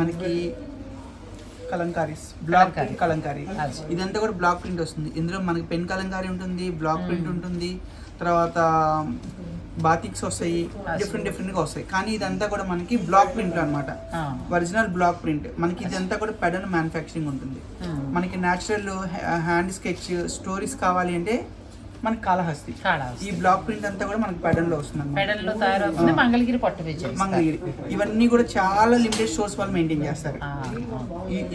మనకి Kalamkaris block Kalamkari. Print Kalamkari అది. ఇదంతా కూడా బ్లాక్ ప్రింట్ వస్తుంది ఇందులో మనకి పెన్ కలంకారీ ఉంటుంది బ్లాక్ ప్రింట్ ఉంటుంది తర్వాత బాతిక్స్ వస్తాయి. డిఫరెంట్ డిఫరెంట్గా వస్తాయి కానీ ఇదంతా కూడా మనకి బ్లాక్ ప్రింట్ అన్నమాట ఆ. ఒరిజినల్ బ్లాక్ ప్రింట్ మనకి ఇదంతా కూడా పెడన్ మ్యానుఫ్యాక్చరింగ్ ఉంటుంది. మనకి న్యాచురల్ హ్యాండ్ స్కెచ్ స్టోరీస్ కావాలి అంటే మనకి కాళహస్తి. ఈ బ్లాక్ ప్రింట్ అంతా కూడా మనకి పెడన్లో వస్తుంది అన్నమాట. పెడల్లో తయారవుతుంది మంగళగిరి పట్టు మంగళగిరి. ఇవన్నీ కూడా చాలా లిమిటెడ్ స్టోర్స్ వాళ్ళు మెయింటైన్ చేస్తారు.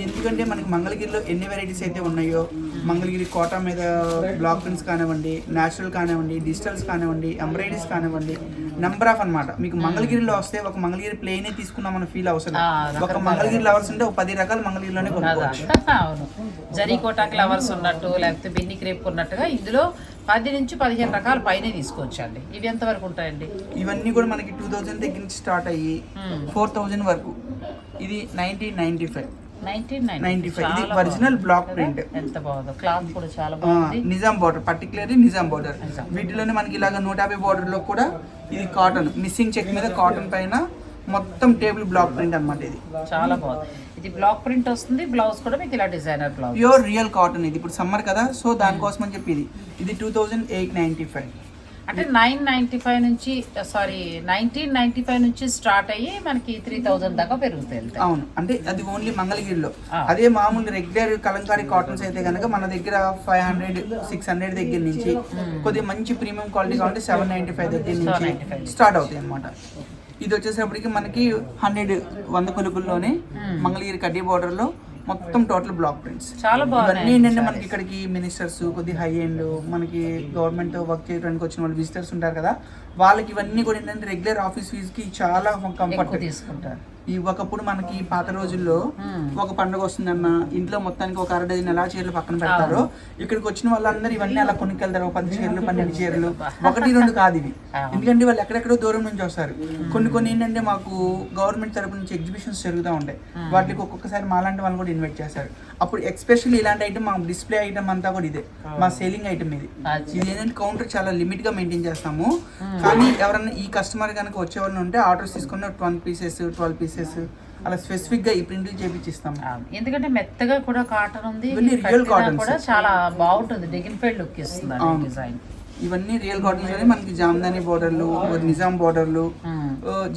ఎందుకంటే మనకి మంగళగిరిలో ఎన్ని వెరైటీస్ అయితే ఉన్నాయో మంగళగిరి కోట మీద బ్లాక్ ప్రింట్స్ కానివ్వండి న్యాచురల్ కానివ్వండి డిజిటల్స్ కానివ్వండి ఎంబ్రాయిడరీస్ కానివ్వండి నెంబర్ ఆఫ్ అన్నమాట. మీకు మంగళగిరిలో వస్తే ఒక మంగళగిరి ప్లేనే తీసుకున్నామని ఫీల్ అవసరం. ఒక మంగళగిరి లవర్స్ ఉంటే ఒక పది రకాల మంగళగిరిలోనే కొనుక్కోవచ్చు. అవును. జరీ లవర్స్ ఉన్నట్టు లేకపోతే బిన్ని క్రేప్ ఉన్నట్టుగా ఇందులో పది నుంచి పదిహేను రకాల పైనే తీసుకోవచ్చు అండి ఇవి ఎంత వరకు ఉంటాయండి? ఇవన్నీ కూడా మనకి టూ థౌజండ్ దగ్గర నుంచి స్టార్ట్ అయ్యి. ఫోర్ థౌజండ్ వరకు. ఇది nineteen ninety five. Original block print. ఎంత బాగుందో. క్లాత్ కూడా చాలా బాగుంది. Nizam border particularly Nizam border. వీటిలోనే మనకి ఇలాగ నూట యాభై border లో కూడా ఇది కాటన్ మిస్సింగ్ చెక్ మీద కాటన్ పైన మొత్తం టేబుల్ బ్లాక్ ప్రింట్ అన్నమాట ఇది. చాలా బాగుంది. ఇది బ్లాక్ ప్రింట్ వస్తుంది బ్లౌజ్ కూడా మీకు ఇలా designer blouse. Pure real cotton ఇది. ఇప్పుడు సమ్మర్ కదా సో దానికోసం అని చెప్పి ఇది. ఇది two thousand eight ninety five అంటే నైన్ నైన్టీ ఫైవ్ నుంచి సారీ నైన్టీన్ నైన్టీ ఫైవ్ నుంచి స్టార్ట్ అయ్యి మనకి త్రీ థౌజండ్ దాకా పెరుగుతాయి. అవును. అంటే అది ఓన్లీ మంగళగిరిలో. అదే మామూలు రెగ్యులర్ కలంకారీ కాటన్స్ అయితే కనుక మన దగ్గర ఫైవ్ హండ్రెడ్ సిక్స్ హండ్రెడ్ దగ్గర నుంచి కొద్దిగా మంచి ప్రీమియం క్వాలిటీ కావాలంటే సెవెన్ నైన్టీ ఫైవ్ దగ్గర నుంచి 795. స్టార్ట్ అవుతాయి అన్నమాట. ఇది వచ్చేసరికి మనకి హండ్రెడ్ వంద కొలుకుల్లోనే Hmm. మంగళగిరి కడ్డీ border లో మొత్తం టోటల్ బ్లాక్ ప్రింట్స్. చాలా బాగున్నాయి. ఏంటంటే మనకి ఇక్కడికి మినిస్టర్స్ కొద్ది హై ఎండ్ మనకి గవర్నమెంట్ వర్క్ చేయడానికి వచ్చిన వాళ్ళు విజిటర్స్ ఉంటారు కదా. వాళ్ళకి ఇవన్నీ కూడా ఏంటంటే రెగ్యులర్ ఆఫీస్ ఫీజ్కి చాలా కంఫర్ట్ తీసుకుంటారు. ఈ ఒకప్పుడు మనకి పాత రోజుల్లో మ్మ్. ఒక పండుగ వస్తుందన్న ఇంట్లో మొత్తానికి ఒక అర డజన్ ఎలా చీరలు పక్కన పెడతారో. ఇక్కడికి వచ్చిన వాళ్ళందరూ ఇవన్నీ అలా కొనుక్కెళ్తారు. పది చీరలు పన్నెండు చీరలు. ఒకటి రెండు కాదు ఇవి. ఎందుకంటే వాళ్ళు ఎక్కడెక్కడో దూరం నుంచి వస్తారు. కొన్ని కొన్ని ఏంటంటే మాకు గవర్నమెంట్ తరపు నుంచి ఎగ్జిబిషన్స్ జరుగుతూ ఉంటాయి. వాటికి ఒక్కొక్కసారి మాలాంటి వాళ్ళని కూడా ఇన్వైట్ చేస్తారు. అప్పుడు ఎక్స్పెషల్లీ ఇలాంటి ఐటమ్ మా డిస్ప్లే ఐటమ్ అంతా కూడా ఇదే. మా సేలింగ్ ఐటమ్ ఇది. ఇది ఏంటంటే కౌంటర్ చాలా లిమిట్గా మెయింటైన్ చేస్తాము. కానీ ఎవరైనా ఈ కస్టమర్ కనుక వచ్చే వాళ్ళు ఉంటే ఆర్డర్స్ తీసుకున్న ట్వెల్వ్ పీసెస్ ట్వెల్వ్ పీసెస్ అలా స్పెసిఫిక్గా ఈ ప్రింట్లు చేపించిస్తాము అవును. ఎందుకంటే మెత్తగా కూడా కాటన్ ఉంది కట్టినా cottons. కూడా చాలా బాగుంటుంది. డిగ్నిఫైడ్ లుక్ ఇస్తుంది. డిజైన్ ఇవన్నీ రియల్ కాటన్స్లోనే మనకి జామ్దాని బోర్డర్లు నిజాం బోర్డర్లు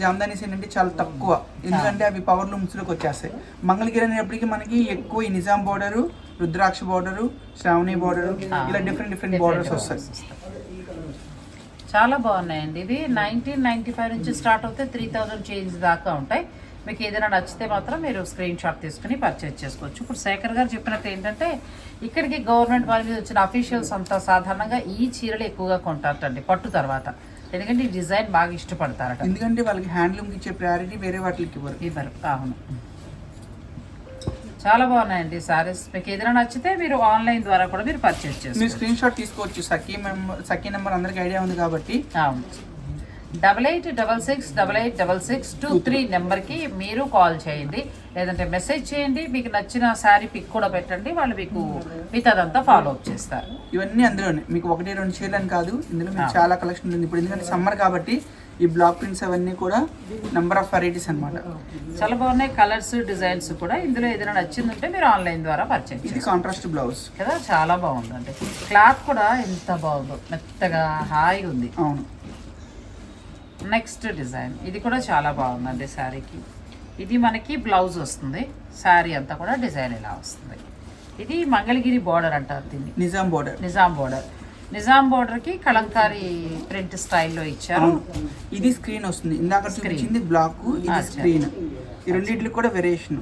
జామ్దానీస్ ఏంటంటే చాలా తక్కువ. ఎందుకంటే అవి పవర్ లూమ్స్లోకి వచ్చేస్తాయి. మంగళగిరి అనేప్పటికీ మనకి ఎక్కువ ఈ నిజాం బోర్డరు రుద్రాక్ష బోర్డరు శ్రావణి బోర్డరు ఇలా డిఫరెంట్ డిఫరెంట్ బోర్డర్స్ వస్తాయి. చాలా బాగున్నాయండి. ఇవి నైన్టీన్ నైన్టీ ఫైవ్ నుంచి స్టార్ట్ అవుతే త్రీ థౌజండ్ చేంజ్ దాకా ఉంటాయి. మీకు ఏదైనా నచ్చితే మాత్రం మీరు స్క్రీన్ షాట్ తీసుకుని పర్చేజ్ చేసుకోవచ్చు. ఇప్పుడు శేఖర్ గారు చెప్పినట్టు ఏంటంటే ఇక్కడికి గవర్నమెంట్ వారి మీద వచ్చిన అఫీషియల్స్ అంతా సాధారణంగా ఈ చీరలు ఎక్కువగా కొంటారటండి పట్టు తర్వాత. ఎందుకంటే ఈ డిజైన్ బాగా ఇష్టపడతారట. ఎందుకంటే వాళ్ళకి హ్యాండ్లూమ్కి ఇచ్చే ప్రయారిటీ వేరే వాటికి ఇవ్వరు. ఇవ్వరు. అవును. చాలా బాగున్నాయండి సారీస్ మీకు ఏదైనా నచ్చితే మీరు ఆన్లైన్ ద్వారా కూడా మీరు పర్చేజ్ మీరు చేసుకోవచ్చు. స్క్రీన్ షాట్ తీసుకోవచ్చు. సఖీ మెంబర్ సఖీ నెంబర్ అందరికి ఐడియా ఉంది కాబట్టి. అవును. Double eight double six double eight double six two three నెంబర్కి మీరు కాల్ చేయండి. లేదంటే మెసేజ్ చేయండి. మీకు నచ్చిన శారీ పిక్ కూడా పెట్టండి. వాళ్ళు మీకు మిగతాదంతా ఫాలో అప్ చేస్తారు. ఇవన్నీ అందులోనే. మీకు ఒకటి రెండు చీరలు కాదు. ఇందులో మీకు చాలా కలెక్షన్ ఉంది. ఇప్పుడు ఎందుకంటే సమ్మర్ కాబట్టి ఈ బ్లాక్ ప్రింట్స్ అవన్నీ కూడా నెంబర్ ఆఫ్ వెరైటీస్ అన్నమాట. చాలా బాగున్నాయి. కలర్స్ డిజైన్స్ కూడా. ఇందులో ఏదైనా నచ్చిందంటే మీరు ఆన్లైన్ ద్వారా పర్చేజ్ ఇది కాంట్రాస్ట్ బ్లౌజ్ కదా? చాలా బాగుందండి. క్లాత్ కూడా ఎంత బాగుందో. మెత్తగా హాయిగా ఉంది. అవును. Next design. ఇది కూడా చాలా బాగుందండి శారీకి. ఇది మనకి బ్లౌజ్ వస్తుంది. శారీ అంతా కూడా డిజైన్ ఇలా వస్తుంది. ఇది మంగళగిరి బార్డర్ అంటారు దీన్ని. నిజాం బోర్డర్ నిజాం బార్డర్ నిజాం బార్డర్కి కలంకారీ ప్రింట్ స్టైల్లో ఇచ్చారు. ఇది స్క్రీన్ వస్తుంది. ఇందాక చూపించింది బ్లాక్ ఇది. స్క్రీన్ ఈ రెండిట్లు కూడా variation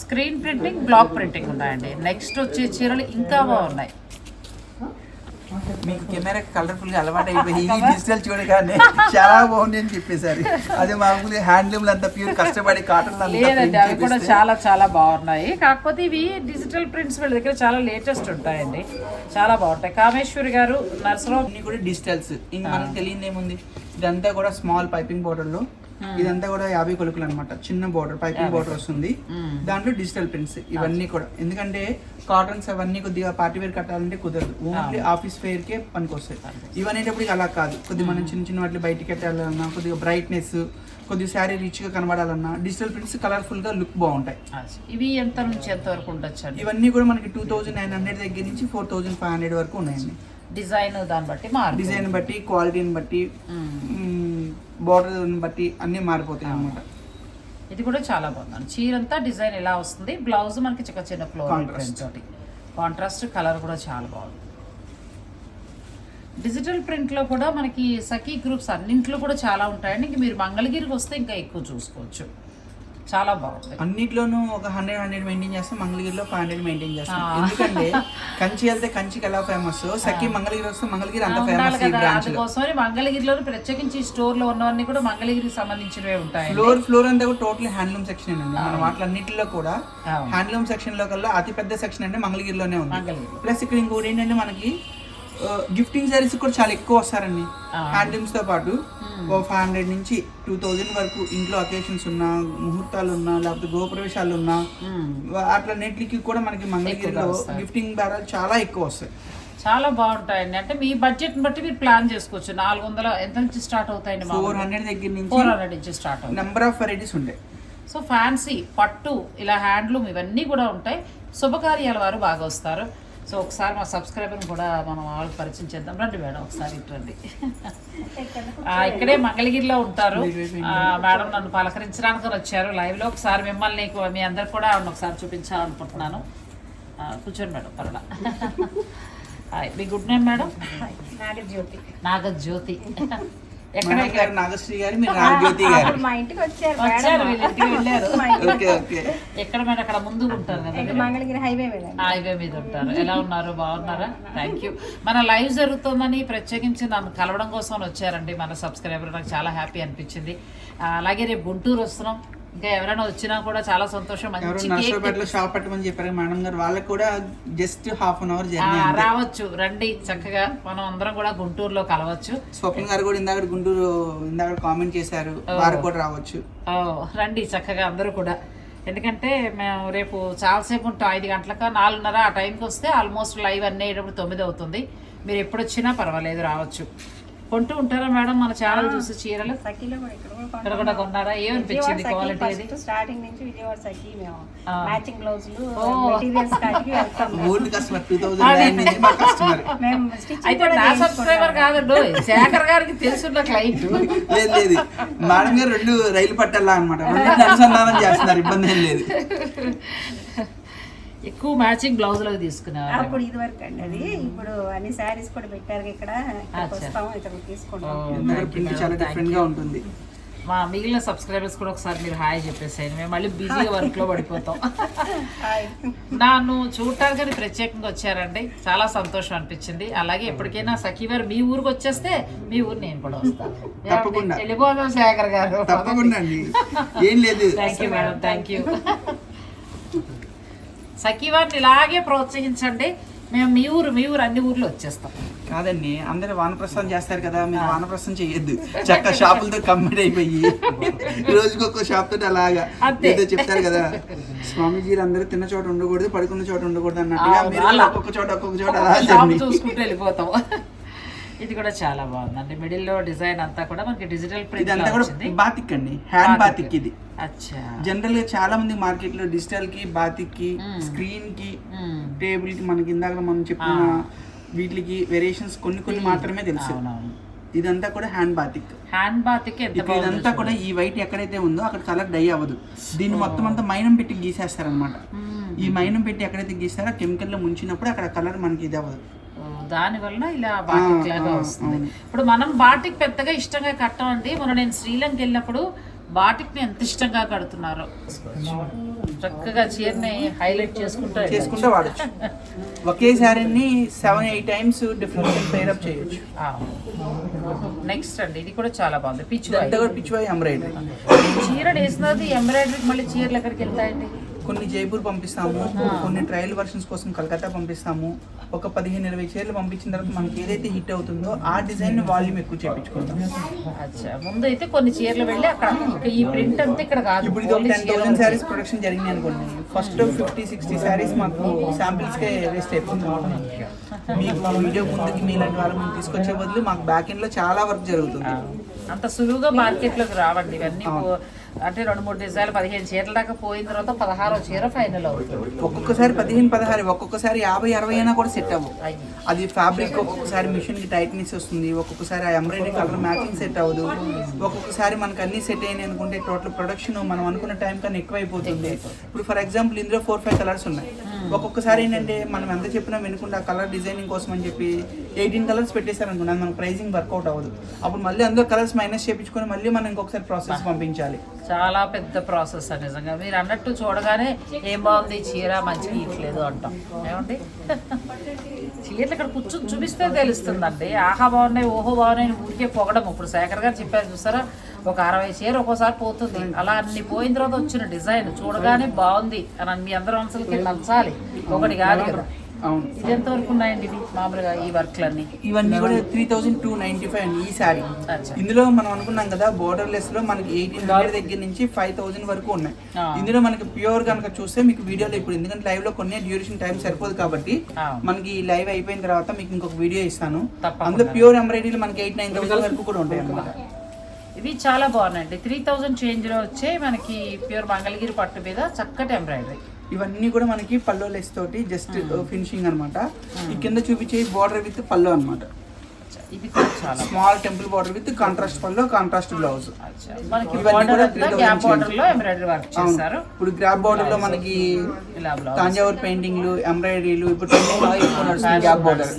screen printing block printing ఉన్నాయండి. నెక్స్ట్ వచ్చే చీరలు ఇంకా బాగున్నాయి. మీకు కెమెరా కలర్ఫుల్గా అలవాటు అయిపోయి ఈ డిజిటల్ చూడగానే చాలా బాగుంది అని చెప్పేసారు అదే మామూలుగా హ్యాండ్లూమ్ అంతా ప్యూర్ కష్టపడి కాటన్ లేదండి అవి కూడా చాలా చాలా బాగున్నాయి. కాకపోతే ఇవి డిజిటల్ ప్రింట్స్ వీళ్ళ దగ్గర చాలా లేటెస్ట్ ఉంటాయండి. చాలా బాగుంటాయి. కామేశ్వరి గారు నర్సరావు. కూడా డిజిటల్స్ ఇంక మనకు తెలియదు ఏముంది ఇదంతా కూడా స్మాల్ పైపింగ్ బోర్డర్లో ఇదంతా కూడా యాభై కొలుకులు అనమాట చిన్న బోర్డర్ పైపింగ్ బోర్డర్ వస్తుంది. దాంట్లో డిజిటల్ ప్రింట్స్ ఇవన్నీ కూడా. ఎందుకంటే కాటన్స్ అవన్నీ కొద్దిగా పార్టీ వేర్ కట్టాలంటే కుదరదు. ఓన్లీ ఆఫీస్ వేర్ కే పనికి వస్తాయి ఇవనేటప్పుడు అలా కాదు. కొద్దిగా మనం చిన్న చిన్న వాటి బయటికి పెట్టాలన్నా కొద్దిగా బ్రైట్నెస్ కొద్ది శారీ రిచ్గా కనబడాలన్నా డిజిటల్ ప్రింట్స్ కలర్ఫుల్గా లుక్ బాగుంటాయి. ఇవి ఎంత నుంచి ఎంత వరకు ఉండొచ్చు ఇవన్నీ కూడా మనకి టూ థౌజండ్ నైన్ హండ్రెడ్ దగ్గర నుంచి ఫోర్ థౌజండ్ ఫైవ్ హండ్రెడ్ వరకు ఉన్నాయండి. డిజైన్ దాన్ని బట్టి డిజైన్ బట్టి క్వాలిటీని బట్టి బార్డర్ బట్టి అన్నీ మారిపోతాయి అన్నమాట. ఇది కూడా చాలా బాగుంది చీర అంతా డిజైన్ ఇలా వస్తుంది? బ్లౌజ్ మనకి చిన్న చిన్న ఫ్లోర్. తోటి. కాంట్రాస్ట్ కలర్ కూడా చాలా బాగుంది. డిజిటల్ ప్రింట్లో కూడా మనకి సఖీ గ్రూప్స్ అన్నింట్లో కూడా చాలా ఉంటాయండి. ఇంక మీరు మంగళగిరికి వస్తే ఇంకా ఎక్కువ చూసుకోవచ్చు. చాలా బాగుంది. అన్నిట్లోనూ ఒక హండ్రెడ్ హండ్రెడ్ మెయింటైన్ చేస్తాం మంగళగిరిలో ఫైవ్ హండ్రెడ్ మెయింటైన్ చేస్తాం. ఎందుకంటే కంచి వెళ్తే కంచికి ఎలా ఫేమస్ సఖి మంగళగిరి వస్తే మంగళగిరి అంత ఫేమస్ ఈ బ్రాంచ్ అందుకోసమని మంగళగిరిలో ప్రత్యేకించి స్టోర్లో ఉన్నవన్నీ కూడా మంగళగిరికి సంబంధించినవే ఉంటాయి ఫ్లోర్ ఫ్లోర్ అంతా కూడా టోటల్ హ్యాండ్లూమ్ సెక్షన్ అండి. మన వాటిలన్నిటిలో కూడా. హ్యాండ్లూమ్ సెక్షన్లో కల్లా అతి పెద్ద సెక్షన్ అంటే మంగళగిరిలోనే ఉంది. ప్లస్ ఇక్కడ ఇంకోటి ఏంటంటే మనకి గిఫ్టింగ్ సారీస్ కూడా చాలా ఎక్కువ వస్తారండి. హ్యాండ్లూమ్స్తో పాటు ఓ ఫైవ్ హండ్రెడ్ నుంచి టూ థౌజండ్ వరకు ఇంట్లో అకేషన్స్ ఉన్నా ముహూర్తాలు ఉన్నా లేకపోతే గృహప్రవేశాలు ఉన్నా మ్మ్. అట్లా నెట్లకి కూడా మనకి మంగళగిరిలో. గిఫ్టింగ్ బేరాలు చాలా ఎక్కువ వస్తాయి. చాలా బాగుంటాయండి. అంటే మీ బడ్జెట్ బట్టి మీరు ప్లాన్ చేసుకోవచ్చు. నాలుగు వందల ఎంత నుంచి స్టార్ట్ అవుతాయండి ఫోర్ హండ్రెడ్ దగ్గర నుంచి ఫోర్ హండ్రెడ్ నుంచి స్టార్ట్ అవుతాయి. నెంబర్ ఆఫ్ వెరైటీస్ ఉంటాయి సో ఫ్యాన్సీ పట్టు ఇలా హ్యాండ్లూమ్ ఇవన్నీ కూడా ఉంటాయి. శుభకార్యాల వారు బాగా వస్తారు. సో ఒకసారి మా సబ్స్క్రైబర్ని కూడా మనం వాళ్ళకి పరిచయం చేద్దాం. రండి మేడం ఒకసారి ఇటు రండి. ఆ, ఇక్కడే మంగళగిరిలో ఉంటారు. మేడం నన్ను పలకరించడానికి వచ్చారు లైవ్లో ఒకసారి మిమ్మల్ని మీ అందరు కూడా ఒకసారి చూపించాలనుకుంటున్నాను కూర్చోండి మేడం పర్వాలా హాయ్ మీ good name madam? Nagajyothi. Nagajyothi. Nagasri గారు మీరు నాగజ్యోతి గారు. అప్పుడు మా ఇంటికి వచ్చారు వచ్చారు మేడం. వీళ్ళ ఇంటికి వెళ్ళారు. మా ఇంటికి ఓకే ఓకే. ఎక్కడ మేడం? అక్కడ ముందు ఉంటారు కదా ఇక్కడ మీరు? మంగళగిరి హైవే హైవే మీద ఉంటారు. ఎలా ఉన్నారు? బాగున్నారా? థ్యాంక్ యూ మన లైవ్ జరుగుతుందని ప్రత్యేకించి నన్ను కలవడం కోసం వచ్చారండి మన సబ్స్క్రైబర్. నాకు చాలా హ్యాపీ అనిపించింది. అలాగే రేపు గుంటూరు వస్తున్నాం. ఇంకా ఎవరైనా వచ్చినా కూడా చాలా సంతోషం. నర్సరావుపేటలో షాప్ పెట్టమని చెప్పారు. మేడం గారు వాళ్ళకి కూడా just half an hour journey రావచ్చు. రండి చక్కగా మనం అందరం కూడా గుంటూరులో కలవచ్చు. స్వప్న గారు కూడా ఇందాక గుంటూరు ఇందాక కామెంట్ చేశారు. వారు కూడా రావచ్చు. రండి చక్కగా అందరూ కూడా. ఎందుకంటే మేము రేపు చాలాసేపు ఉంటాం. ఐదు గంటలక నాలుగున్నర ఆ టైంకి వస్తే ఆల్మోస్ట్ లైవ్ అన్నీ అయ్యేటప్పుడు తొమ్మిది అవుతుంది. మీరు ఎప్పుడు వచ్చినా పర్వాలేదు రావచ్చు. కొంటూ ఉంటారా మేడం మన ఛానల్ చూసి చీరలు? సఖీలో కూడా ఇక్కడ కూడా ఇక్కడ కూడా కొన్నారా? ఏమనిపించింది క్వాలిటీ అది? స్టార్టింగ్ నుంచి విజయవాడ సఖీ మేము. మ్యాచింగ్ బ్లౌజులు ఓ. మెటీరియల్స్ కాటికి వెళ్తాం మేము. Old customer two thousand nine నుంచి మా కస్టమర్ మేము స్టిచ్ అయితే నా సబ్స్క్రైబర్ కాదండు శేఖర్ గారికి తెలుసున్న క్లయింట్ లేదు లేదు. మేడం గారు రెండు రైలు పట్టాలా రెండు అనుసంధానం చేస్తున్నారు ఇబ్బంది ఏం లేదు. ఎక్కువ మ్యాచింగ్ బ్లౌజులకు తీసుకునేవారు అప్పుడు ఇది వరకు అండి అది. ఇప్పుడు అన్ని శారీస్ కూడా పెట్టారు ఇక్కడ. ఇక్కడ తీసుకుంటాం. చాలా డిఫరెంట్గా ఉంటుంది. మా మిగిలిన సబ్స్క్రైబర్స్ కూడా ఒకసారి మీరు హాయ్ చెప్పేసేయండి. మేము మళ్ళీ బిజీగా వర్క్లో పడిపోతాం. హాయ్. నన్ను చూడటానికి ప్రత్యేకంగా వచ్చారండి. చాలా సంతోషం అనిపించింది. అలాగే ఎప్పటికైనా సఖీవారు మీ ఊరికి వచ్చేస్తే మీ ఊరు నేను కూడా వస్తాను తప్పకుండా. వెళ్ళిపోదాం శేఖర్ గారు. తప్పకుండా ఏం లేదు. Thank you madam thank you సఖీవారిని ఇలాగే ప్రోత్సహించండి. మేము మీ ఊరు మీ ఊరు అన్ని ఊర్లు వచ్చేస్తాం. కాదండి అందరు వానప్రస్థం చేస్తారు కదా మీరు వానప్రస్థం చేయొద్దు. చక్క షాపులతో కమ్మిట్ అయిపోయి రోజుకి ఒక్క షాప్ తోటి అలాగా. ఏదో చెప్తారు కదా. స్వామీజీలు అందరూ తిన్న చోట ఉండకూడదు పడుకున్న చోట ఉండకూడదు అన్నట్టుగా అవును, మీరు అలా. ఒక్కొక్క చోట ఒక్కొక్క చోట అలా. చూసుకుంటూ వెళ్ళిపోతాం. ఇది కూడా చాలా బాగుందండి. మిడిల్లో డిజైన్ అంతా కూడా మనకి డిజిటల్ ప్రింట్ బాతిక్ అండి. హ్యాండ్ బాతిక్ ఇది. జనరల్గా చాలా మంది మార్కెట్లో డిజిటల్కి బాతిక్కి. స్క్రీన్కి. టేబుల్కి మనకి ఇందాక మనం చెప్పిన. వీటికి వేరియేషన్స్ కొన్ని కొన్ని మాత్రమే తెలుసు. ఇదంతా కూడా హ్యాండ్ బాతిక్ హ్యాండ్ బాత్కి ఇదంతా కూడా ఈ వైట్ ఎక్కడైతే ఉందో అక్కడ కలర్ డై అవ్వదు. దీన్ని మొత్తం అంతా మైనం పెట్టి గీసేస్తారనమాట. ఈ మైనం పెట్టి ఎక్కడైతే గీస్తారో కెమికల్లో ముంచినప్పుడు అక్కడ కలర్ మనకి ఇది అవ్వదు. దాని వలన ఇలా బాటిక్ లాగా వస్తుంది. ఇప్పుడు మనం బాటిక్ పెద్దగా ఇష్టంగా కట్టమండి. మొన్న నేను శ్రీలంక వెళ్ళినప్పుడు బాటిక్ని ఎంత ఇష్టంగా కడుతున్నారు. చక్కగా చీరని హైలైట్ చేసుకుంటూ చేసుకుంటే వాడచ్చు. ఒకే శారీని seven eight times different pair up చేయొచ్చు. నెక్స్ట్ అండి ఇది కూడా చాలా బాగుంది. పిచ్ ఇదంతా కూడా పిచ్చివాయి ఎంబ్రాయిడరీ చీర వేసినది ఎంబ్రాయిడరీ మళ్ళీ చీరలు ఎక్కడికి వెళ్తాయండి? కొన్ని జైపూర్ పంపిస్తాము కొన్ని ట్రయల్ వర్షన్స్ కోసం కలకత్తా పంపిస్తాము. ఒక పదిహేను ఇరవై చీరలు పంపించిన తర్వాత మనకి ఏదైతే హిట్ అవుతుందో ఆ డిజైన్ వాల్యూమ్ ఎక్కువ చేయించుకుంటాం ముందు అయితే కొన్ని చీరలు వెళ్ళి అక్కడ ఈ ప్రింట్ అంతా ఇక్కడ కాదు. ఇప్పుడు ఇది ఒక టెన్ థౌసండ్ శారీస్ ప్రొడక్షన్ జరిగింది అనుకోండి. ఫస్ట్ ఫిఫ్టీ సిక్స్టీ శారీస్ మాకు శాంపిల్స్కే వేస్ట్ అయిపోతుంది. మీకు వీడియో ముందుకి మీలాంటి వాళ్ళు మేము తీసుకొచ్చే బదులు మాకు బ్యాక్ ఎండ్లో చాలా వర్క్ జరుగుతుంది. అంత సులువుగా మార్కెట్లోకి రావండి ఇవన్నీ అంటే రెండు మూడు డిజైన్లు పదిహేను చీరల దాకా పోయిన తర్వాత పదహారో చీర ఫైనల్ అవుతుంది. ఒక్కొక్కసారి పదిహేను పదహారు ఒక్కొక్కసారి యాభై అరవై అయినా కూడా సెట్ అవ్వవు. అయ్యి. అది ఫ్యాబ్రిక్ ఒక్కొక్కసారి మిషన్కి టైట్నెస్ వస్తుంది ఒక్కొక్కసారి ఆ ఎంబ్రాయిడరీ కలర్ మ్యాచింగ్ సెట్ అవ్వదు ఒక్కొక్కసారి మనకు అన్ని సెట్ అయినాయి అనుకుంటే టోటల్ ప్రొడక్షన్ మనం అనుకున్న టైం కన్నా ఎక్కువ అయిపోతుంది ఇప్పుడు ఫర్ ఎగ్జాంపుల్ ఇందులో ఫోర్ ఫైవ్ కలర్స్ ఉన్నాయి. ఒక్కొక్కసారి ఏంటంటే మనం ఎంత చెప్పినా వినకుండా కలర్ డిజైనింగ్ కోసం అని చెప్పి ఎయిటీన్ కలర్స్ పెట్టేశారు అనుకున్నాం మనకు ప్రైజింగ్ వర్కౌట్ అవ్వదు. అప్పుడు మళ్ళీ అందులో కలర్స్ మైనస్ చేయించుకొని మళ్ళీ మనం ఇంకొకసారి ప్రాసెస్ పంపించాలి. చాలా పెద్ద ప్రాసెస్ నిజంగా. మీరు అన్నట్టు చూడగానే ఏం బాగుంది? చీర మంచిగా ఇట్లేదు అంటాం. ఏమండి? చీరలు ఇక్కడ కూర్చొని చూపిస్తే తెలుస్తుందండి. ఆహా బాగున్నాయి ఓహో బాగున్నాయి అని ఊరికే పొగడం. ఇప్పుడు శేఖర్ గారు చెప్పారు చూసారా? ఒక అరవై చీర ఒక్కోసారి పోతుంది. అలా అన్ని పోయిన తర్వాత వచ్చిన డిజైన్ చూడగానే బాగుంది అని మీ అందరి మనసులకి నచ్చాలి. ఒకటి కాదు కదా. అవును. ఇది ఎంత వరకు ఉన్నాయండి ఇది మామూలుగా ఈ వర్క్లన్నీ? ఇవన్నీ కూడా three thousand two ninety five అండి ఈ శారీ. ఇందులో మనం అనుకున్నాం కదా బోర్డర్ లెస్లో మనకి ఎయిటీన్ హండ్రెడ్ దగ్గర. నుంచి ఫైవ్ థౌసండ్ వరకు ఉన్నాయి. ఇందులో మనకి ప్యూర్ కనుక చూస్తే మీకు వీడియోలో ఇప్పుడు ఎందుకంటే లైవ్లో కొన్ని డ్యూరేషన్ టైం సరిపోదు కాబట్టి. మనకి లైవ్ అయిపోయిన తర్వాత మీకు ఇంకొక వీడియో ఇస్తాను. అందులో ప్యూర్ ఎంబ్రాయిడరీలు మనకి ఎయిట్ నైన్ థౌసండ్ వరకు కూడా ఉంటాయి అన్నమాట. ఇవి చాలా బాగున్నాయండి. త్రీ థౌజండ్ చేంజ్లో వచ్చే మనకి ప్యూర్ మంగళగిరి పట్టు మీద చక్కటి ఎంబ్రాయిడరీ ఇవన్నీ కూడా మనకి పల్లో లెస్ తోటి జస్ట్ ఫినిషింగ్ అన్నమాట. ఈ కింద చూపించే బోర్డర్ విత్ పల్లో చాలా small temple border with contrast pallu contrast blouse అచ్చా. మనకి ఇవన్నీ బార్డర్ కూడా అంతా 3000 గ్యాప్ change. బార్డర్లో ఎంబ్రాయిడరీ వర్క్ అవును. చేశారు. ఇప్పుడు గ్రాప్ బోర్డర్లో మనకి తాంజావూర్ పెయింటింగ్లు ఎంబ్రాయిడరీలు ఇప్పుడు గ్యాప్ బోర్డర్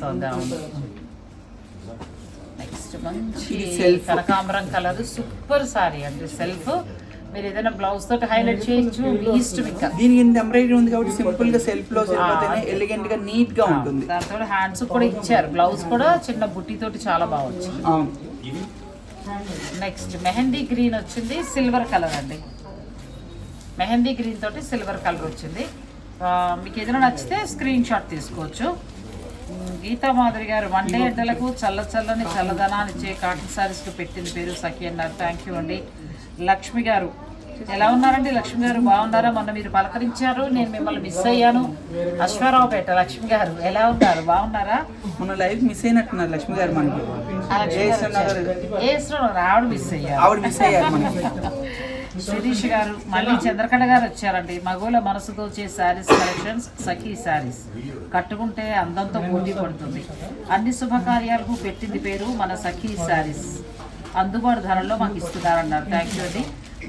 self. కనకాంబరం కలర్ సూపర్ సారీ అండి. సెల్ఫ్ మీరు ఏదైనా బ్లౌజ్ తోటి హైలైట్ చేయొచ్చు మీ ఇష్టం ఇంకా. దీనికి ఇంత ఎంబ్రాయిడరీ ఉంది కాబట్టి సింపుల్గా సెల్ఫ్లో సరిపోతేనే ఎలిగెంట్గా నీట్గా ఉంటుంది. దాంతో హ్యాండ్స్ కూడా ఇచ్చారు. బ్లౌజ్ కూడా చిన్న బుట్టి తోటి చాలా బాగా వచ్చింది. అవును. నెక్స్ట్ మెహందీ గ్రీన్ వచ్చింది సిల్వర్ కలర్ అండి. మెహందీ గ్రీన్ తోటి సిల్వర్ కలర్ వచ్చింది. మీకు ఏదైనా నచ్చితే స్క్రీన్ షాట్ తీసుకోవచ్చు. గీతా మాధురి గారు వన్ డే ఎండలకు చల్ల చల్లని చల్లదనాన్ని ఇచ్చే కాటన్ శారీస్కి పెట్టింది పేరు సఖి అన్నారు. థ్యాంక్ యూ అండి. లక్ష్మి గారు. ఎలా ఉన్నారండి? లక్ష్మి గారు బాగున్నారా? మొన్న మీరు పలకరించారు. నేను మిమ్మల్ని మిస్ అయ్యాను. అశ్వారావుపేట లక్ష్మి గారు ఎలా ఉన్నారు? బాగున్నారా? మన లైఫ్ మిస్ అయినట్టున్నారు లక్ష్మి గారు మనకి. ఆవిడ మిస్ అయ్యారు. ఆవిడ మిస్ అయ్యారు శిరీష్ గారు మళ్ళీ చంద్రకళ గారు వచ్చారండి. మగోల మనసుతో చే శారీస్ కలెక్షన్స్ సఖీ శారీస్. కట్టుకుంటే అందంతో పోటీ పడుతుంది అన్ని శుభకార్యాలకు పెట్టింది పేరు మన సఖీ శారీస్. అందుబాటు ధరల్లో మాకు ఇస్తున్నారన్నారు. థ్యాంక్ యూ అండి.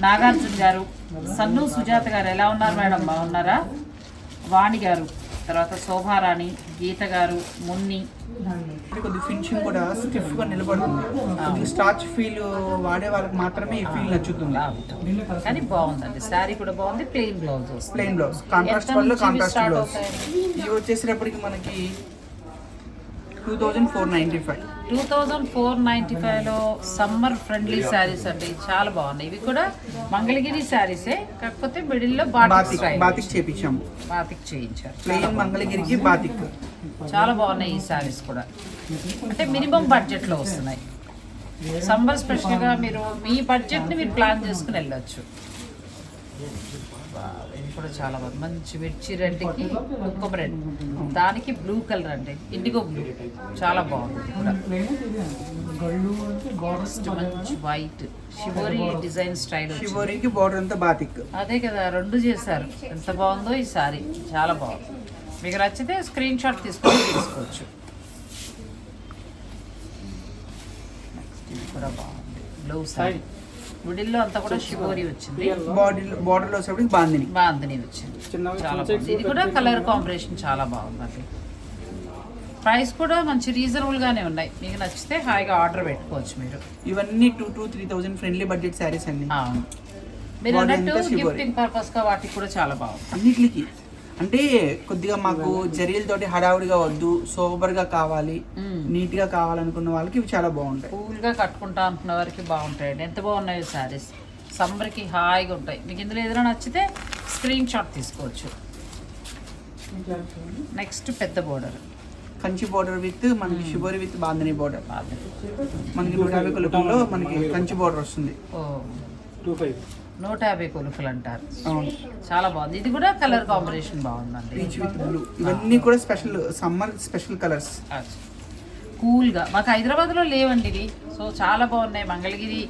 నాగార్జున గారు సన్ను సుజాత గారు ఎలా ఉన్నారు మేడం? బాగున్నారా? వాణి గారు తర్వాత శోభారాణి గీత గారు మున్ని. కొద్ది ఫినిషింగ్ కూడా స్టిఫ్గా నిలబడుతుంది. కొద్దిగా స్టార్చ్ ఫీల్ వాడే వాళ్ళకి మాత్రమే ఈ ఫీల్ నచ్చుతుంది. కానీ బాగుందండి. శారీ కూడా బాగుంది plain blouse plain blouse contrast వల్ల కాంట్రాస్ట్ బ్లౌజ్? ఇవి వచ్చేసేటప్పటికి మనకి two thousand four ninety five two thousand four ninety ఫైవ్లో సమ్మర్ ఫ్రెండ్లీ శారీస్ అండి. చాలా బాగున్నాయి. ఇవి కూడా మంగళగిరి శారీసే కాకపోతే మిడిల్లో బాటిక్ బాతిక్ స్టైల్ బాతిక్ చేయించారు. ప్లెయిన్ మంగళగిరికి బాతిక్. చాలా బాగున్నాయి ఈ శారీస్ కూడా. అంటే మినిమం బడ్జెట్లో వస్తున్నాయి. సమ్మర్ స్పెషల్గా మీరు మీ బడ్జెట్ని మీరు ప్లాన్ చేసుకుని వెళ్ళొచ్చు. కూడా చాలా బాగుంది. మంచి మిర్చి రెడ్కి కుంకుమ రెడ్ దానికి బ్లూ కలర్ అండి ఇండిగో బ్లూ. చాలా బాగుంది కూడా. నెక్స్ట్ మంచి వైట్ షివోరి డిజైన్ స్టైల్ షివోరికి బార్డర్ అంతా బాతిక్ అదే కదా రెండు చేశారు. ఎంత బాగుందో ఈ సారీ. చాలా బాగుంది. మీకు నచ్చితే స్క్రీన్ షాట్ తీసుకొని తీసుకోవచ్చు. Next ఇది కూడా బాగుంది. బ్లూ సారీ. మిడిల్లో అంతా కూడా షివోరి వచ్చింది. బాడీ బార్డర్లో వచ్చేటప్పటికి బాందిని. బాందని వచ్చింది. చాలా బాగుంది ఇది కూడా కలర్ కాంబినేషన్ చాలా బాగుందండి. ప్రైస్ కూడా మంచి రీజనబుల్ గానే ఉన్నాయి. మీకు నచ్చితే హాయిగా ఆర్డర్ పెట్టుకోవచ్చు మీరు. ఇవన్నీ two two three thousand friendly budget saris అన్ని అవును. మీరు అన్నట్టు. గిఫ్టింగ్ పర్పస్గా వాటికి కూడా చాలా బాగుంది. అన్నిటికి అంటే కొద్దిగా మాకు జరీలతోటి హడావుడిగా వద్దు సోబర్గా కావాలి. నీట్గా కావాలనుకున్న వాళ్ళకి ఇవి చాలా బాగుంటాయి. కూల్గా కట్టుకుంటా అంటున్న వారికి బాగుంటాయండి. ఎంత బాగున్నాయి శారీస్. సమ్మర్కి హాయిగా ఉంటాయి. మీకు ఇందులో ఏదైనా నచ్చితే స్క్రీన్ షాట్ తీసుకోవచ్చు. నెక్స్ట్ పెద్ద బోర్డర్. కంచి బోర్డర్ విత్ మనకి షిబోరి విత్ బాందని బోర్డర్. మనకి నూట యాభై మనకి కంచి బోర్డర్ వస్తుంది. ఓ. Two five. నూట యాభై కొలుకులు అంటారు అవును. చాలా బాగుంది. ఇది కూడా కలర్ కాంబినేషన్ బాగుందండి. Peach with blue. ఇవన్నీ కూడా స్పెషల్ సమ్మర్ స్పెషల్ కలర్స్. కూల్గా. మాకు హైదరాబాద్లో లేవండి ఇవి సో చాలా బాగున్నాయి. మంగళగిరి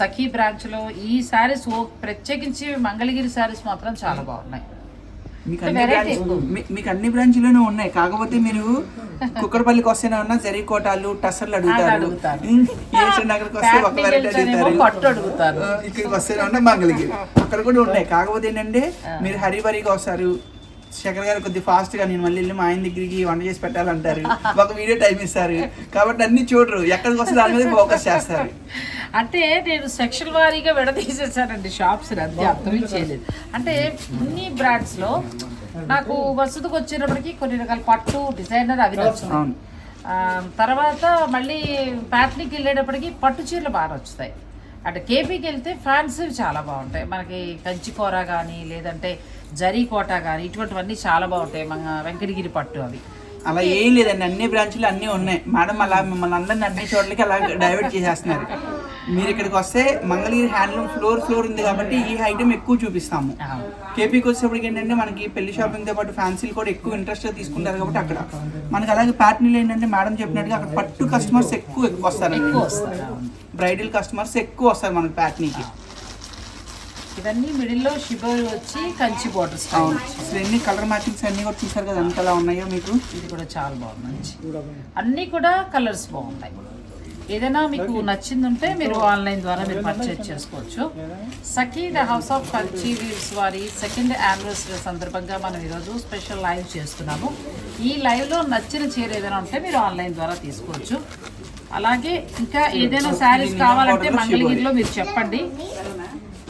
సఖీ బ్రాంచ్లో ఈ శారీస్ ఓ ప్రత్యేకించి మంగళగిరి శారీస్ మాత్రం చాలా బాగున్నాయి. మీకు అన్ని బ్రాంచ్ మీకు అన్ని బ్రాంచ్లోనే ఉన్నాయి. కాకపోతే మీరు కుక్కడపల్లికి వస్తేనే ఉన్నా జరీ కోటాలు టసర్లు అడుగుతారు. అక్కడికి వస్తే ఒక వెరైటీ అడుగుతారు. ఇక్కడికి వస్తేనే ఉన్నా మంగళగిరి. అక్కడ కూడా ఉన్నాయి. కాకపోతే ఏంటంటే మీరు హరిబరిగా వస్తారు. శేఖర్ గారు కొద్ది ఫాస్ట్గా నేను మళ్ళీ వెళ్ళి మా ఆయన దగ్గరికి వంట చేసి పెట్టాలంటారు. ఒక వీడియో టైం ఇస్తారు. కాబట్టి అన్ని చూడరు. ఎక్కడికి వస్తే దాని మీద ఫోకస్ చేస్తారు. అంటే నేను సెక్షన్ వారీగా విడదీసేసానండి షాప్స్ అంతే అర్థం చేయలేదు. అంటే ఇన్ని బ్రాండ్స్లో నాకు వసతికి వచ్చేటప్పటికి కొన్ని రకాల పట్టు డిజైనర్ అవి నచ్చుతాయి. తర్వాత మళ్ళీ ప్యాట్నికి వెళ్ళేటప్పటికి పట్టు చీరలు బాగా నచ్చుతాయి. అంటే కేపీకి వెళ్తే ఫ్యాన్సీ చాలా బాగుంటాయి. మనకి కంచి కూర కానీ లేదంటే జరీ కోట కానీ ఇటువంటివన్నీ చాలా బాగుంటాయి. మన వెంకటగిరి పట్టు అవి. అలా ఏం లేదండి. అన్ని బ్రాంచ్లు అన్నీ ఉన్నాయి. మేడం అలా మిమ్మల్ని అందరిని అన్ని చోట్లకి అలా డైవర్ట్ చేసేస్తున్నారు. మీరు ఇక్కడికి వస్తే మంగళగిరి హ్యాండ్లూమ్ ఫ్లోర్ ఫ్లోర్ ఉంది కాబట్టి ఈ ఐటమ్ ఎక్కువ చూపిస్తాము. కేపీకి వచ్చేప్పటికి ఏంటంటే మనకి పెళ్ళి షాపింగ్తో పాటు ఫ్యాన్సీలు కూడా ఎక్కువ ఇంట్రెస్ట్ తీసుకుంటారు కాబట్టి అక్కడ. మనకి అలాగే ప్యాటర్న్లు ఏంటంటే మేడం చెప్పినట్టుగా అక్కడ పట్టు కస్టమర్స్ ఎక్కువ ఎక్కువ వస్తారు. బ్రైడల్ కస్టమర్స్ ఎక్కువ వస్తారు మనకి ప్యాటర్న్కి ఇవన్నీ మిడిల్లో షిబోర్ వచ్చి కంచి బోర్డర్ స్టైల్ అసలు ఎన్ని కలర్ మ్యాచింగ్స్ అన్ని కూడా చూసారు కదా ఎంత ఎలా ఉన్నాయో మీకు? ఇది కూడా చాలా బాగుంది అన్నీ కూడా కలర్స్ బాగుంటాయి. ఏదైనా మీకు నచ్చింది ఉంటే మీరు ఆన్లైన్ ద్వారా మీరు పర్చేజ్ చేసుకోవచ్చు. Sakhi the house of Kanchi weaves వారి సెకండ్ యానివర్సరీ సందర్భంగా మనం ఈరోజు స్పెషల్ లైవ్ చేస్తున్నాము. ఈ లైవ్లో నచ్చిన చీర ఏదైనా ఉంటే మీరు ఆన్లైన్ ద్వారా తీసుకోవచ్చు. అలాగే ఇంకా ఏదైనా శారీస్ కావాలంటే మంగళగిరిలో మీరు చెప్పండి.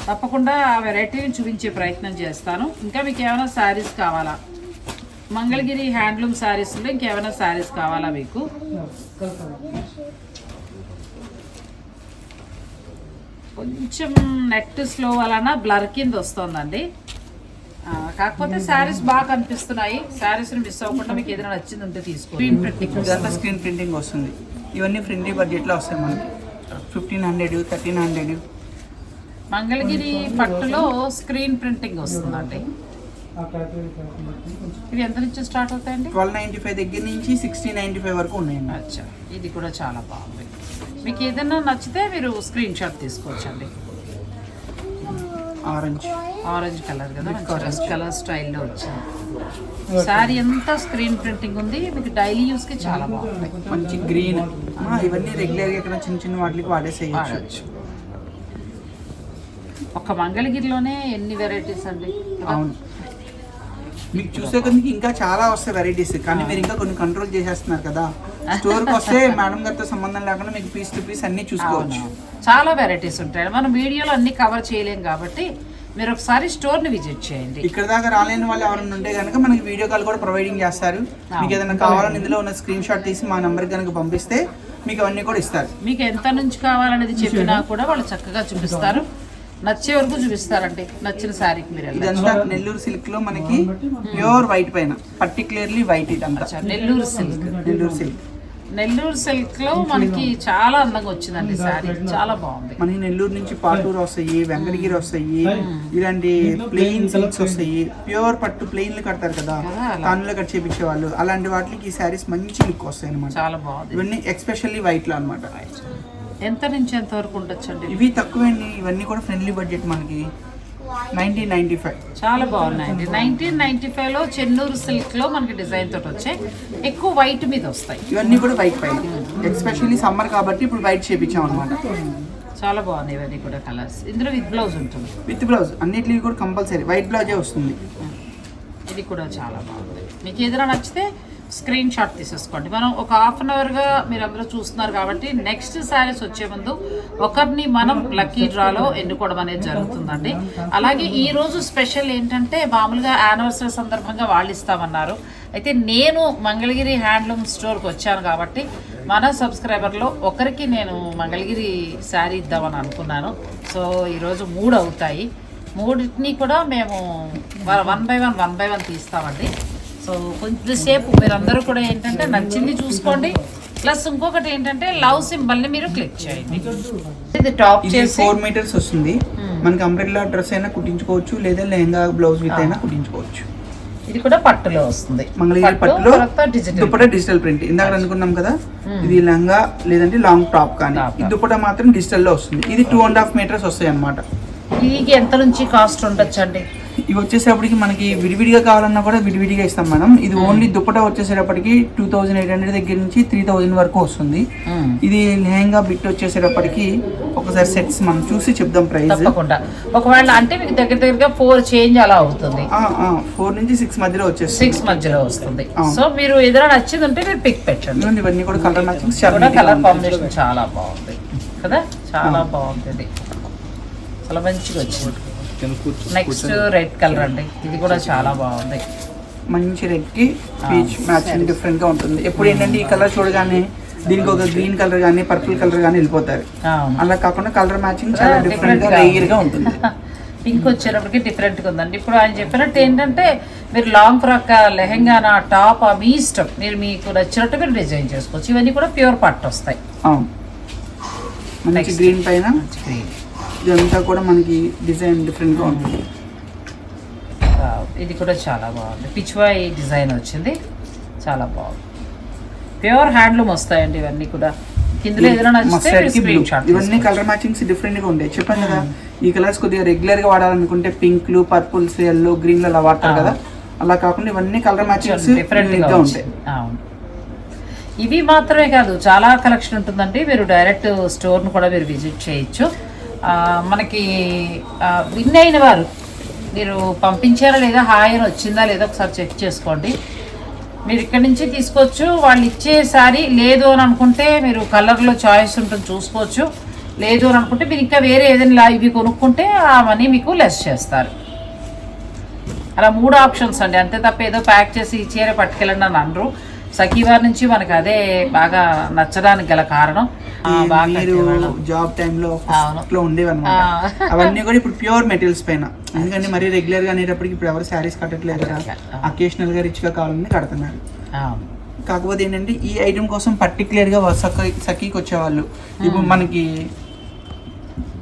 తప్పకుండా ఆ వెరైటీని చూపించే ప్రయత్నం చేస్తాను. ఇంకా మీకు ఏమైనా శారీస్ కావాలా? మంగళగిరి హ్యాండ్లూమ్ శారీస్లో ఇంకేమైనా శారీస్ కావాలా మీకు? కొంచెం నెట్ స్లో వలన బ్లర్ కింద వస్తుందండి. కాకపోతే శారీస్ బాగా కనిపిస్తున్నాయి. శారీస్ని మిస్ అవ్వకుండా మీకు ఏదైనా నచ్చింది ఉంటే తీసుకో స్క్రీన్ ప్రింటింగ్ ఇదంతా స్క్రీన్ ప్రింటింగ్ వస్తుంది. ఇవన్నీ ఫ్రెండ్లీ బడ్జెట్లో వస్తాయి మనకి. Fifteen hundred thirteen hundred Mangalagiri పట్టులో స్క్రీన్ ప్రింటింగ్ వస్తుందండి. ఇవి ఎంత నుంచి స్టార్ట్ అవుతాయండి? ట్వెల్వ్ నైంటీ ఫైవ్ దగ్గర నుంచి సిక్స్టీన్ నైంటీ ఫైవ్ వరకు ఉన్నాయండి. అచ్చా. ఇది కూడా చాలా బాగుంది. మీకు ఏదైనా నచ్చితే మీరు స్క్రీన్ షాట్ తీసుకోవచ్చండి. ఆరెంజ్. ఆరెంజ్ కలర్ కదా కలర్ స్టైల్లో వచ్చింది. శారీ అంతా స్క్రీన్ ప్రింటింగ్ ఉంది మీకు డైలీ యూస్కి చాలా బాగుంది. మంచి గ్రీన్. ఇవన్నీ రెగ్యులర్గా ఇక్కడ చిన్న చిన్న వాటికి వాడచ్చు. ఒక మంగళగిరిలోనే ఎన్ని వెరైటీస్ అండి? అవును. మీకు చూసే కొద్దికి ఇంకా చాలా వస్తాయి వెరైటీస్ కానీ మీరు ఇంకా కొన్ని కంట్రోల్ చేసేస్తున్నారు కదా. స్టోర్కి వస్తే మేడం గారితో సంబంధం లేకుండా మీకు పీస్ టు పీస్ అన్ని చూసుకోవచ్చు. చాలా వెరైటీస్ ఉంటాయి. మనం వీడియోలో అన్ని కవర్ చేయలేం కాబట్టి మీరు ఒకసారి స్టోర్ని విజిట్ చేయండి. ఇక్కడ దాకా రాలేని వాళ్ళు ఎవరైనా ఉంటే కనుక మనకి వీడియో కాల్ కూడా ప్రొవైడింగ్ చేస్తారు. మీకు ఏదైనా కావాలని ఇందులో ఉన్న స్క్రీన్ షాట్ తీసి మా నెంబర్ కనుక పంపిస్తే మీకు అవన్నీ కూడా ఇస్తారు. మీకు ఎంత నుంచి కావాలనేది చెప్పినా కూడా వాళ్ళు చక్కగా చూపిస్తారు. నచ్చే వరకు చూపిస్తారండి. నచ్చిన శారీకి మీరు ఇదంతా నెల్లూరు సిల్క్లో మనకి ప్యూర్ వైట్ పైన. పర్టికులర్లీ వైట్ ఇదంతా. నెల్లూరు సిల్క్ నెల్లూరు సిల్క్ నెల్లూరు సిల్క్లో మనకి చాలా అందంగా వచ్చిందండి శారీ. చాలా బాగుంది. మనకి నెల్లూరు నుంచి పాటూరు వస్తాయి వెంకటగిరి వస్తాయి ఇలాంటి ప్లెయిన్ సిల్క్స్ వస్తాయి. ప్యూర్ పట్టు ప్లెయిన్లు కడతారు కదా. తానులో కట్ చేపించే వాళ్ళు అలాంటి వాటికి ఈ శారీస్ మంచి లుక్ వస్తాయి అనమాట చాలా బాగుంది. ఇవన్నీ ఎక్స్పెషల్లీ వైట్లో అనమాట ఎంత నుంచి ఎంత వరకు ఉండొచ్చండి? ఇవి తక్కువండి ఇవన్నీ కూడా ఫ్రెండ్లీ బడ్జెట్ మనకి. Nineteen ninety five. చాలా బాగున్నాయండి. నైన్టీన్ నైన్టీ ఫైవ్లో చెన్నూరు సిల్క్లో మనకి డిజైన్ తోటి వచ్చాయి. ఎక్కువ వైట్ మీద వస్తాయి. ఇవన్నీ కూడా వైట్ పైన ఎక్స్పెషల్లీ సమ్మర్ కాబట్టి ఇప్పుడు వైట్ చేపించాం అనమాట చాలా బాగున్నాయి ఇవన్నీ కూడా కలర్స్. ఇందులో విత్ బ్లౌజ్ ఉంటుంది. With blouse. అన్నిటికీ కూడా కంపల్సరీ. వైట్ బ్లౌజే వస్తుంది. ఇది కూడా చాలా బాగుంది. మీకు ఏదైనా నచ్చితే స్క్రీన్ షాట్ తీసేసుకోండి. మనం ఒక హాఫ్ అన్ అవర్గా మీరు అందరూ చూస్తున్నారు కాబట్టి నెక్స్ట్ శారీస్ వచ్చే ముందు ఒకరిని మనం లక్కీ డ్రాలో ఎన్నుకోవడం అనేది జరుగుతుందండి. అలాగే ఈ రోజు స్పెషల్ ఏంటంటే మామూలుగా యానివర్సరీ సందర్భంగా వాళ్ళు ఇస్తామన్నారు. అయితే నేను మంగళగిరి హ్యాండ్లూమ్ స్టోర్కి వచ్చాను కాబట్టి మన సబ్స్క్రైబర్లో ఒకరికి నేను మంగళగిరి శారీ ఇద్దామని అనుకున్నాను. సో ఈరోజు మూడు అవుతాయి. మూడింటిని కూడా మేము one by one one by one తీస్తామండి. So కొంచెంసేపు మీరందరూ కూడా ఏంటంటే నచ్చింది చూసుకోండి. ప్లస్ ఇంకొకటి ఏంటంటే లవ్ సింబల్ని మీరు క్లిక్ చేయండి. ఇది టాప్ చేసి ఫోర్ మీటర్స్ వస్తుంది. మనకి అంబ్రెల్లా డ్రెస్ అయినా కుట్టించుకోవచ్చు లేదా లెహంగా బ్లౌజ్ విత్ అయినా కుట్టించుకోవచ్చు. ఇది కూడా పట్టులో వస్తుంది. మంగళగిరి పట్టు, పట్టులో తర్వాత డిజిటల్ ప్రింట్ ఇందాక అనుకున్నాం కదా? ఇది లంగా లేదంటే లాంగ్ టాప్ కానీ. ఈ. దుపట్టా మాత్రం డిజిటల్లో వస్తుంది. ఇది టూ అండ్ హాఫ్ మీటర్స్ వస్తాయి అన్నమాట ఇది ఎంత నుంచి కాస్ట్ ఉండొచ్చు అండి ఇవి వచ్చేసేపటికి మనకి విడివిడిగా కావాలన్నా కూడా విడివిడిగా ఇస్తాం మేడం. ఇది ఓన్లీ దుపట్టా వచ్చేసేటప్పటికి టూ థౌజండ్ ఎయిట్ హండ్రెడ్ దగ్గర నుంచి త్రీ థౌజండ్ వరకు వస్తుంది. ఇది లెహంగా బిట్ వచ్చేసేటప్పటికి ఒకసారి సెట్స్ మనం చూసి చెప్దాం ప్రైస్ తప్పకుండా. ఒకవేళ అంటే మీకు దగ్గర దగ్గరగా ఫోర్ చేంజ్ అలా అవుతుంది. ఫోర్ నుంచి సిక్స్ మధ్యలో వచ్చేస్తుంది. సిక్స్ మధ్యలో వస్తుంది. సో మీరు ఏదైనా నచ్చింది ఉంటే మీరు పిక్ పెట్టండి. ఇవన్నీ కూడా కలర్ మ్యాచింగ్స్ చాలా కలర్. కాంబినేషన్ చాలా బాగుంది. కదా? చాలా బాగుంది ఇది. చాలా మంచిగా వచ్చింది. నెక్స్ట్ రెడ్ కలర్ అండి. ఇది కూడా చాలా బాగుంది. మంచి రెడ్కి పీచ్ మ్యాచింగ్ డిఫరెంట్గా ఉంటుంది. ఎప్పుడు ఏంటంటే ఈ కలర్ చూడగానే దీనికి ఒక గ్రీన్ కలర్ కానీ పర్పుల్ కలర్ కానీ వెళ్ళిపోతారు. అలా కాకుండా కలర్ మ్యాచింగ్ చాలా డిఫరెంట్గా రేర్గా ఉంటుంది. పింక్ వచ్చేటప్పటికి డిఫరెంట్గా ఉందండి. ఇప్పుడు ఆయన చెప్పినట్టు ఏంటంటే మీరు లాంగ్ ఫ్రాక్ లెహెంగానా టాప్ మీ ఇష్టం. మీరు మీకు నచ్చినట్టు మీరు డిజైన్ చేసుకోవచ్చు. ఇవన్నీ కూడా ప్యూర్ పట్టు వస్తాయి. అవును. మంచి Next. గ్రీన్ పైన green. ఇదంతా కూడా మనకి డిజైన్ డిఫరెంట్గా ఉంటుంది. ఇది కూడా చాలా బాగుంది. పిచ్వాయ్ డిజైన్ వచ్చింది. చాలా బాగుంది. ప్యూర్ హ్యాండ్లూమ్ వస్తాయండి ఇవన్నీ కూడా. ఇందులో ఏదైనా నచ్చితే మస్టర్డ్కి బ్లూ స్క్రీన్ షాట్ ఇవన్నీ కలర్ మ్యాచింగ్స్ డిఫరెంట్గా ఉంటాయి. చెప్పాను కదా ఈ కలర్స్ కొద్దిగా రెగ్యులర్గా వాడాలనుకుంటే పింక్లు పర్పుల్స్ ఎల్లో గ్రీన్లో అలా వాడతారు కదా. అలా కాకుండా ఇవన్నీ కలర్ మ్యాచింగ్స్ డిఫరెంట్ డిఫరెంట్గా ఉంటాయి. అవును. ఇవి మాత్రమే కాదు చాలా కలెక్షన్ ఉంటుందండి. మీరు డైరెక్ట్ స్టోర్ను కూడా మీరు విజిట్ చేయొచ్చు. మనకి విన్ అయిన వారు. మీరు పంపించారా లేదా హాయ్ అని వచ్చిందా లేదా ఒకసారి చెక్ చేసుకోండి. మీరు ఇక్కడి నుంచి తీసుకోవచ్చు. వాళ్ళు ఇచ్చేసారి లేదు అని అనుకుంటే మీరు కలర్లో చాయిస్ ఉంటుంది చూసుకోవచ్చు. లేదు అని అనుకుంటే మీరు ఇంకా వేరే ఏదైనా ఇవి కొనుక్కుంటే ఆ మనీ మీకు లెస్ చేస్తారు. అలా మూడు ఆప్షన్స్ అండి. అంతే తప్ప ఏదో ప్యాక్ చేసి ఈ చీర పట్టుకెళ్ళండి అని అనరు. సఖీవారి నుంచి మనకు అదే బాగా నచ్చడానికి గల కారణం మీరు. జాబ్ టైంలో. లో ఉండేవి అనమాట ఆ. అవన్నీ కూడా ఇప్పుడు ప్యూర్ మెటీరియల్స్ పైన ఎందుకంటే మరీ రెగ్యులర్గా అనేటప్పటికి ఇప్పుడు ఎవరు శారీస్ కట్టట్లేదు కదా. అకేషనల్గా రిచ్గా కావాలని కడుతున్నారు. కాకపోతే ఏంటంటే ఈ ఐటమ్ కోసం పర్టికులర్గా సఖీ సఖీకి వచ్చేవాళ్ళు ఇప్పుడు మనకి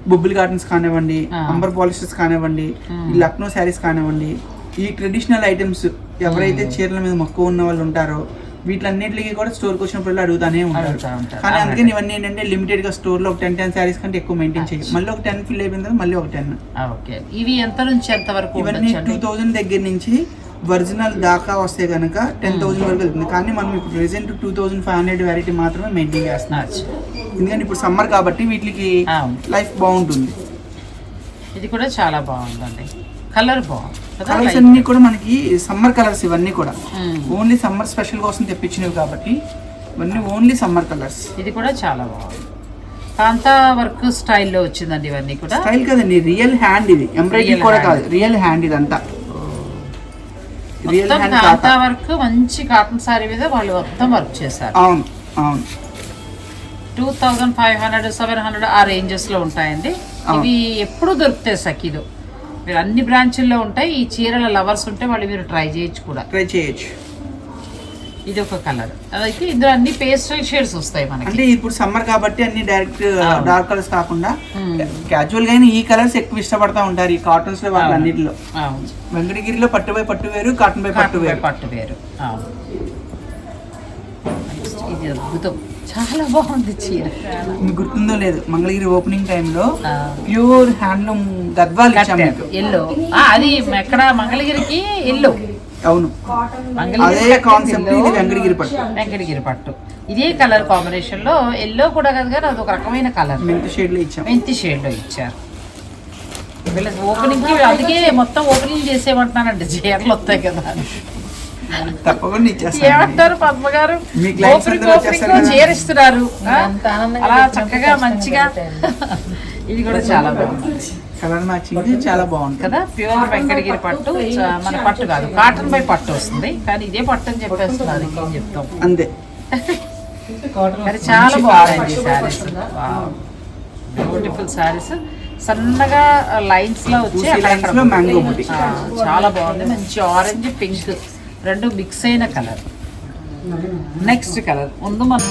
బుబ్బుల్ గార్డెన్స్ కానివ్వండి. అంబర్ పాలిషెస్ కానివ్వండి ఈ లక్నో శారీస్ కానివ్వండి ఈ ట్రెడిషనల్ ఐటమ్స్ ఎవరైతే చీరల మీద మక్కువ ఉన్న వాళ్ళు ఉంటారో వీటిలన్నిటికి కూడా స్టోర్కి వచ్చినప్పుడు అడుగుతానే ఉంటారు. కానీ. అందుకని ఇవన్నీ ఏంటంటే లిమిటెడ్గా స్టోర్లో ఒక టెన్ టెన్ శారీస్ కంటే ఎక్కువ మెయింటైన్ చేయాలి మళ్ళీ ఒక టెన్ ఫిల్ తర్వాత మళ్ళీ ఒక టెన్ ఓకే ఇవి ఎంత నుంచి ఎంత వరకు ఇవన్నీ టూ? థౌజండ్ దగ్గర నుంచి ఒరిజినల్ దాకా వస్తే కనుక టెన్ థౌసండ్ వరకు వెళ్తుంది కానీ మనం ఇప్పుడు present two thousand five hundred variety మాత్రమే మెయింటైన్ చేస్తున్నాం. ఎందుకంటే ఇప్పుడు సమ్మర్ కాబట్టి వీటికి. లైఫ్ బాగుంటుంది ఇది కూడా చాలా బాగుందండి కలర్ బాగుంది? కలర్స్. అన్ని కూడా మనకి సమ్మర్ కలర్స్ ఇవన్నీ కూడా. ఓన్లీ సమ్మర్ స్పెషల్ కోసం తెప్పించినవి కాబట్టి ఇవన్నీ ఓన్లీ సమ్మర్ కలర్స్. ఇది కూడా చాలా బాగుంది. కాంతా వర్క్ స్టైల్లో వచ్చిందండి ఇవన్నీ కూడా. స్టైల్ కదండి రియల్ హ్యాండ్ ఇది. ఎంబ్రాయిడరీ కూడా. కాదు రియల్ హ్యాండ్ ఇదంతా. రియల్ మొత్తం హ్యాండ్ కాంతా వర్క్ మంచి కాటన్ సారీ మీద వాళ్ళు మొత్తం వర్క్ చేశారు. అవును అవును. Two thousand five hundred seven hundred ఆ రేంజెస్లో ఉంటాయండి. ఇవి ఎప్పుడు దొరుకుతాయి సఖీలో? మీరు అన్ని బ్రాంచుల్లో ఉంటాయి ఈ చీరల లవర్స్ ఉంటే వాళ్ళు మీరు ట్రై చేయొచ్చు కూడా. ట్రై చేయొచ్చు. ఇది ఒక కలర్. అదైతే ఇందులో అన్ని పేస్టల్ షేడ్స్ వస్తాయి మనకి. అంటే ఇప్పుడు సమ్మర్ కాబట్టి అన్ని డైరెక్ట్. డార్క్ కలర్స్ కాకుండా. క్యాజువల్గా ఈ కలర్స్ ఎక్కువ ఇష్టపడతా ఉంటారు ఈ కాటన్స్లో వాటి అన్నిటిలో. వెంకటగిరిలో పట్టు బై పట్టు వేరు కాటన్ బై పట్టు వేరు. పట్టు వేరు. ఇది అద్భుతం. చాలా బాగుంది చీర. మీకు గుర్తుందో లేదు మంగళగిరి ఓపెనింగ్ టైంలో. Pure handloom Gadwal yellow. అది ఎక్కడ? మంగళగిరికి ఎల్లో. అవును. అదే కాన్సెప్ట్ ఇది వెంకటగిరి పట్టు. వెంకటగిరి పట్టు. ఇదే కలర్ కాంబినేషన్లో ఎల్లో కూడా కాదు కానీ అది ఒక రకమైన కలర్. మెంత్ షేడ్లో ఇచ్చాం. మెంతి షేడ్లో ఇచ్చారు. వీళ్ళ ఓపెనింగ్కి అందుకే మొత్తం ఓపెనింగ్ చేసేయమంటున్నానండి చీరలు వస్తాయి కదా. తప్పకుండా ఏమంటారు పద్మ గారు? మీ clients ఓపెనింగ్ అందరూ ఓపెనింగ్ వచ్చేస్తారు కదా. చీర ఇస్తున్నారు ఆ? అలా చక్కగా మంచిగా. ఇది కూడా చాలా బాగుంది. కలర్ మ్యాచింగ్ చాలా బాగుంటుంది కదా? ప్యూర్ వెంకటగిరి పట్టు మన పట్టు కాదు. కాటన్ బై పట్టు వస్తుంది. కానీ ఇదే పట్టు అని చెప్పేస్తున్నారు. ఇంకేం చెప్తాం? అంతే. అది చాలా బాగుంది శారీస్ బ్యూటిఫుల్ శారీస్ సన్నగా లైన్స్లో వచ్చి చాలా బాగుంది. మంచి ఆరెంజ్ పింక్ రెండు మిక్స్ అయిన కలర్ నెక్స్ట్ కలర్ ముందు మనం